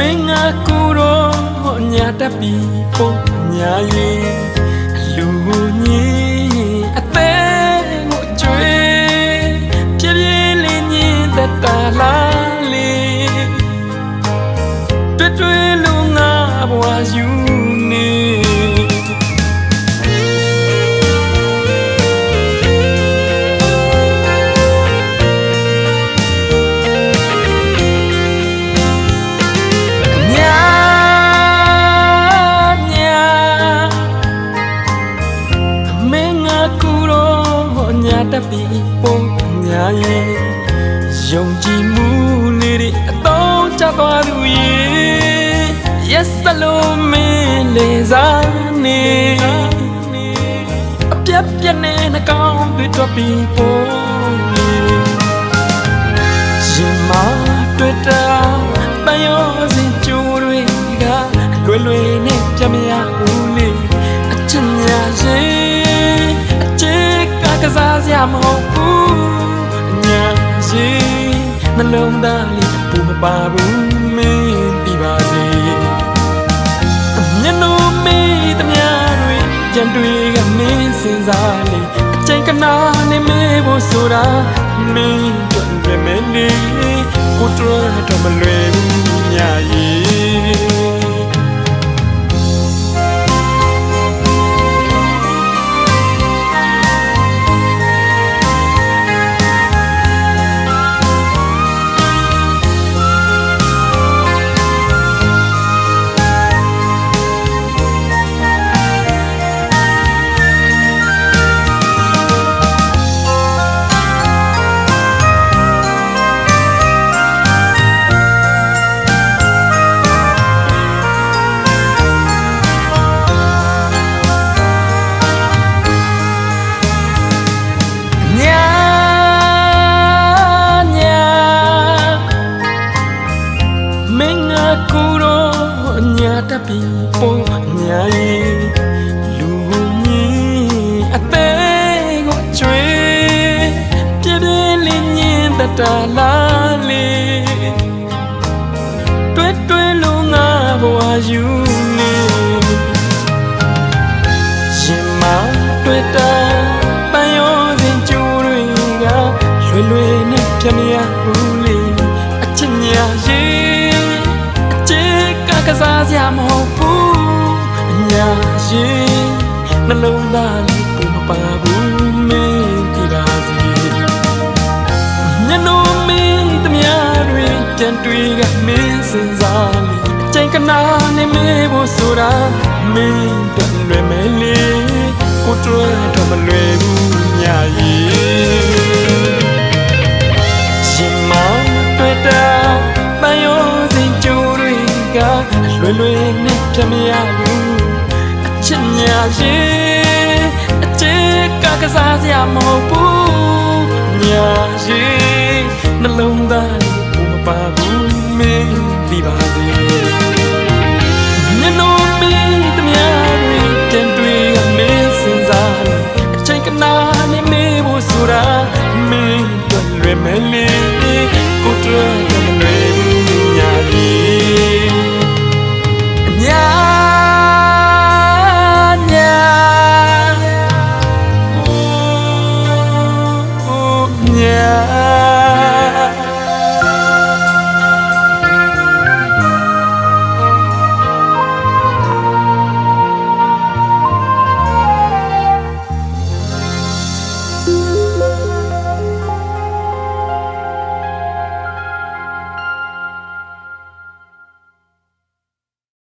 မင်းငါကိုယ်တော့ညာတက်ပြီးပုံညာရင်လူညင်အသက်ကိုကြွေးပြပြလေးညင်သက်တာလာလေးတွေ့တွေ့လို့ငါဘဝယူ ညာရဲ့ယုံကြည်မှုလေးတွေအတော့ချသွားသူရဲ့ Yes လုံးမင်းလေးစားနေအပြက်ပြက်နဲ့နှကောင်းတွေတော့ပြီးပုံလေးရင်မတွေ့တာပန်းရောစင်ကျိုးတွေကလွယ်လွယ်နဲ့ပြမရဘူးလေအချင်ညာရင်အချစ်ကကစားစရာမဟုတ် လုံးသားလေးပူမပါဘူးမင်းဒီပါစေမျက်နှာမေးတများတွေကြံတွေကမင်းစင်စားလေအချိန်ကနာနဲ့မေးဖို့ဆိုတာမင်းတို့ရမလေးကိုတော်တော့မလွယ်ဘူးညာရီ ညာရီလူကြီးအသေးကိုကျွေးပြပြလေးညင်တတလာလေးတွေ့တွေ့လို့ငါဘဝယူနေရင်မတွေ့တာ ရင်နှလုံးသားလေးပုံမပါဘူးမင်းဒီပါစီညနိုမင်းတမယာတွေကြံတွေကမင်းစင်စားလေအချိန်ကနာနဲ့မေးဖို့ဆိုတာမင်းတို့လွယ်မယ်လေကိုတွေ့တော့မလွယ်ဘူးညာရီရှင်မတွေ့တာပန်းရောစင်ကြိုးတွေကလွယ်လွယ်နဲ့ပြမရဘူးအ ချစ်ညာရင်အချစ်ကကစားစရာမဟုတ်ဘူး